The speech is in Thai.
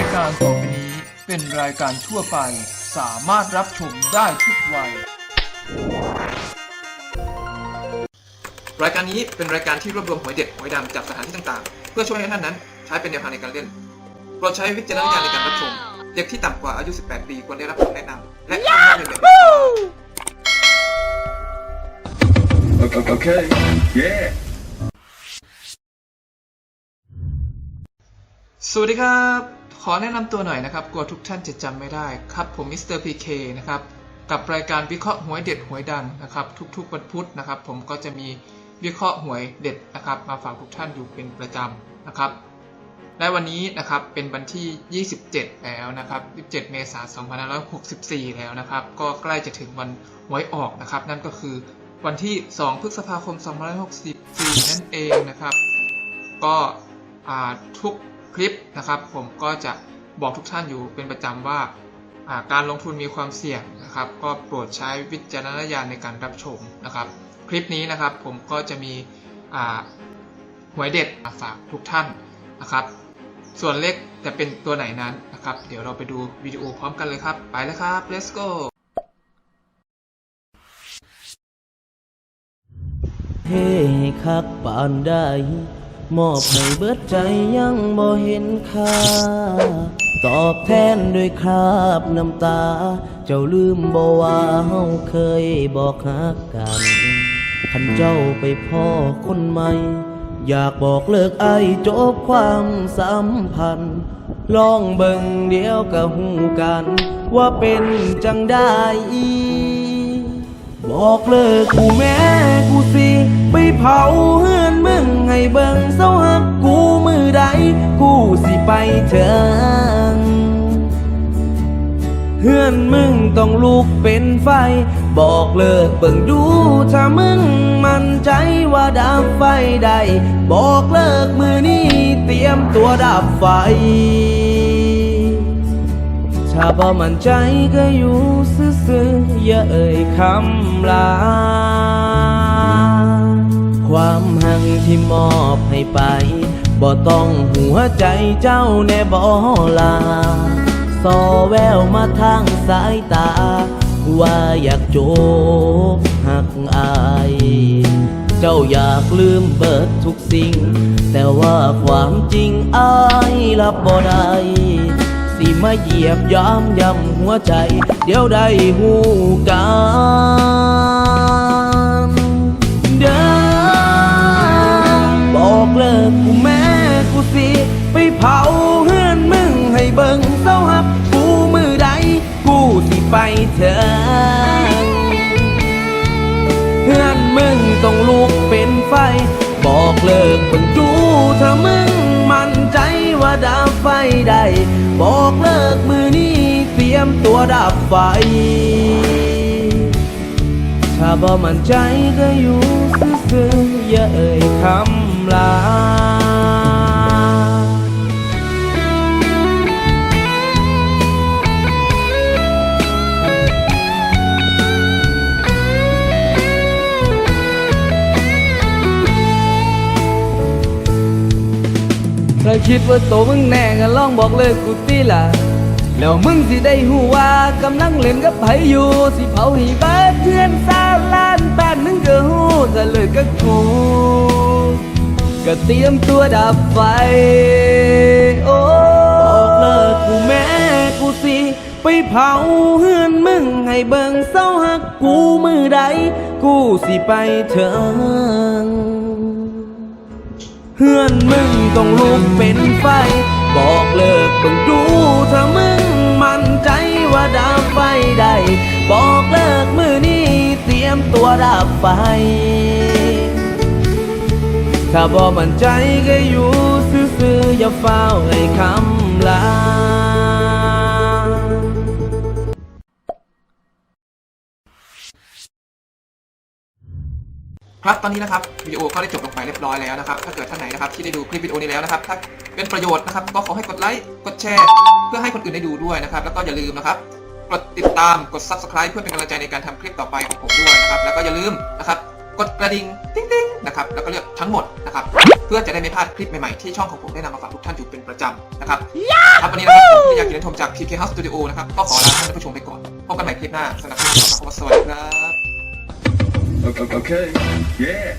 ายการต่อไปนี้เป็นรายการทั่วไป สามารถรับชมได้ทุกวัย รายการนี้เป็นรายการที่รวบรวมหวยเด็ดหวยดังจากสถานที่ต่างๆ เพื่อช่วยให้ท่านนั้นใช้เป็นแนวทางในการเล่นโปรดใช้วิจารณญาณในการรับชม เด็กที่ต่ำกว่าอายุ 18 ปีควรได้รับคำแนะนำและคำแนะนำแบบ Okay. okay. Yeah. สวัสดีครับ ขอแนะนำตัวหน่อยนะครับ กลัวทุกท่านจะจำไม่ได้ครับ ผมมิสเตอร์พีเคนะครับ กับรายการวิเคราะห์หวยเด็ดหวยดังนะครับ ทุกๆวันพุธนะครับ ผมก็จะมีวิเคราะห์หวยเด็ดนะครับ มาฝากทุกท่านอยู่เป็นประจำนะครับ และวันนี้นะครับเป็นวันที่ 27 แล้วนะครับ 27 เมษายน 2564 แล้วนะครับ ก็ใกล้จะถึงวันหวยออกนะครับ นั่นก็คือวันที่ 2 พฤษภาคม 2564 นั่นเองนะครับ ก็ทุก คลิปนะครับ ผมก็จะบอกทุกท่านอยู่เป็นประจำว่าาการลงทุนมีความเสี่ยงนะครับ ก็โปรดใช้วิจารณญาณในการรับชมนะครับ คลิปนี้นะครับผมก็จะมีหวยเด็ดาฝากทุกท่านนะครับ ส่วนเลขจะเป็นตัวไหนนั้นนะครับ เดี๋ยวเราไปดูวิดีโอพร้อมกันเลยครับ ไปเลยครับ let's go เฮ้คักปานใด มอบให้เบิดใจยังบ่เห็นค่า ตอบแทนด้วยคราบน้ำตา เจ้าลืมบ่ว่าเฮาเคยบอกฮักกันคันเจ้าไปพ่อคนใหม่ อยากบอกเลิกไอจบความสัมพันธ์ ลองเบิ่งเดียวก็หูกัน ว่าเป็นจังได้บอกเลิกกูแม่กูสิ ไปเผาเฮือนมึ เบิ่งเศร้าหักกูมือใดกูสิไปเถิงเฮือนมึงต้องลุกเป็นไฟ บอกเลิกเบิ่งดูถ้ามึงมั่นใจว่าดับไฟได้ บอกเลิกมือนี้เตรียมตัวดับไฟ ถ้าบ่มั่นใจก็อยู่ซื่อๆอย่าเอ่ยคำลา ความหังที่มอบให้ไป บ่ต้องหัวใจเจ้าแน่บ่ลาสอแววมาทางสายตา ว่าอยากโจบหักอาย เจ้าอยากลืมเบิดทุกสิ่ง แต่ว่าความจริงอายรับบ่ได้สิมาเหยียบย้ำย้ำหัวใจ เดี๋ยวได้หูกัน เผาเฮือนมึงให้เบิ่งเศร้าหักกูมือใดกูสิไปเถิงเพื่อนมึงต้องลุกเป็นไฟ บอกเลิกเบิ่งดูถ้ามึงมั่นใจว่าดับไฟได้ บอกเลิกมือนี้เตรียมตัวดับไฟ ถ้าบ่มั่นใจก็อยู่ซื่อๆอย่าเอ่ยคำลา ถ้าคิดว่าโตมึงแน่ก็ลองบอกเลยกูตีล่ะ แล้วมึงสิได้หูว่ากำลังเล่นกับไผอยู่ สิเผาให้เบิดเพื่อนซาลานบ้านมึงก็หูถ้าเลิกกับกูก็เตรียมตัวดับไฟ โอ้บอกเลิกกูแม่กูสิไปเผาเฮือนมึงให้เบิ่งเศร้าหักกูมือใดกูสิไปเถิงเพื่อนมึงต้องลุกเป็นไฟ บอกเลิกเบิ่งดูถ้ามึงมั่นใจว่าดับไฟได้ บอกเลิกมือนี้เตรียมตัวดับไฟ ถ้าบ่มั่นใจก็อยู่ซื่อๆอย่าเฝ้าให้คำลา ครับตอนนี้นะครับวิดีโอก็ได้จบลงไปเรียบร้อยแล้วนะครับ ถ้าเกิดท่านไหนนะครับที่ได้ดูคลิปวิดีโอนี้แล้วนะครับถ้าเป็นประโยชน์นะครับ ก็ขอให้กดไลค์กดแชร์ เพื่อให้คนอื่นได้ดูด้วยนะครับ แล้วก็อย่าลืมนะครับกดติดตามกด subscribe เพื่อเป็นกำลังใจในการทำคลิปต่อไปของผมด้วยนะครับ แล้วก็อย่าลืมนะครับ กดกระดิ่งติ๊งๆนะครับแล้วก็เลือกทั้งหมดนะครับพื่อจะได้ไม่พลาดคลิปใหม่ๆที่ช่องของผมได้นำมาฝากทุกท่านอยู่เป็นประจำนะครับครับวันนี้นะครับผมที่อยากกินชมจาก PK House Studio นะครับก็ขอลาท่านผู้ชมไปก่อนพบกันใหม่คลิปหน้าสำหรับคลิปนี้ขอสวัสดีครับ Okay. Okay. Yeah.